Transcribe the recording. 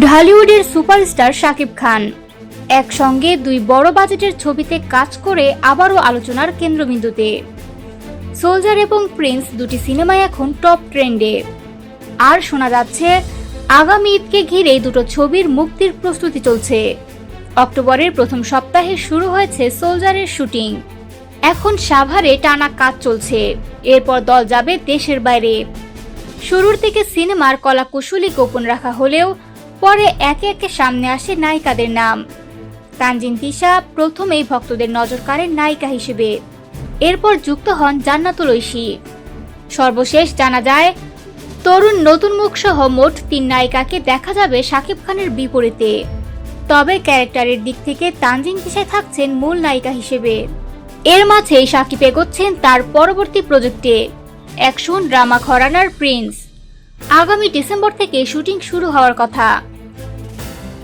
ঢালিউডের superstar Shakib Khan. একসঙ্গে দুই বড় বাজেটের ছবিতে কাজ করে আবারও আলোচনার কেন্দ্রবিন্দুতে। সোলজার এবং প্রিন্স দুটি সিনেমায় এখন টপ ট্রেন্ডে। আর শোনা যাচ্ছে, আগামী ঈদকে ঘিরে দুটো ছবির মুক্তির প্রস্তুতি চলছে। অক্টোবরের প্রথম সপ্তাহে শুরু হয়েছে সোলজারের শুটিং। এখন সাভারে টানা কাজ চলছে। এরপর দল যাবে দেশের বাইরে। শুরুর থেকে সিনেমার কলাকুশলী গোপন রাখা হলেও পরে একে একে সামনে আসে নায়িকাদের নাম। তানজিন তিশা প্রথমেই ভক্তদের নজর কাড়েন নায়িকা হিসেবে। এরপর যুক্ত হন জান্নাতুল ঐশী। সর্বশেষ জানা যায়, তরুণ নতুন মুখ সহ মোট তিন নায়িকাকে দেখা যাবে শাকিব খানের বিপরীতে। তবে ক্যারেক্টারের দিক থেকে তানজিন তিশায় থাকছেন মূল নায়িকা হিসেবে। এর মাঝেই সাকিব এগোচ্ছেন তার পরবর্তী প্রজেক্টে অ্যাকশন ড্রামা ঘরানার প্রিন্স। আগামী ডিসেম্বর থেকে শুটিং শুরু হওয়ার কথা।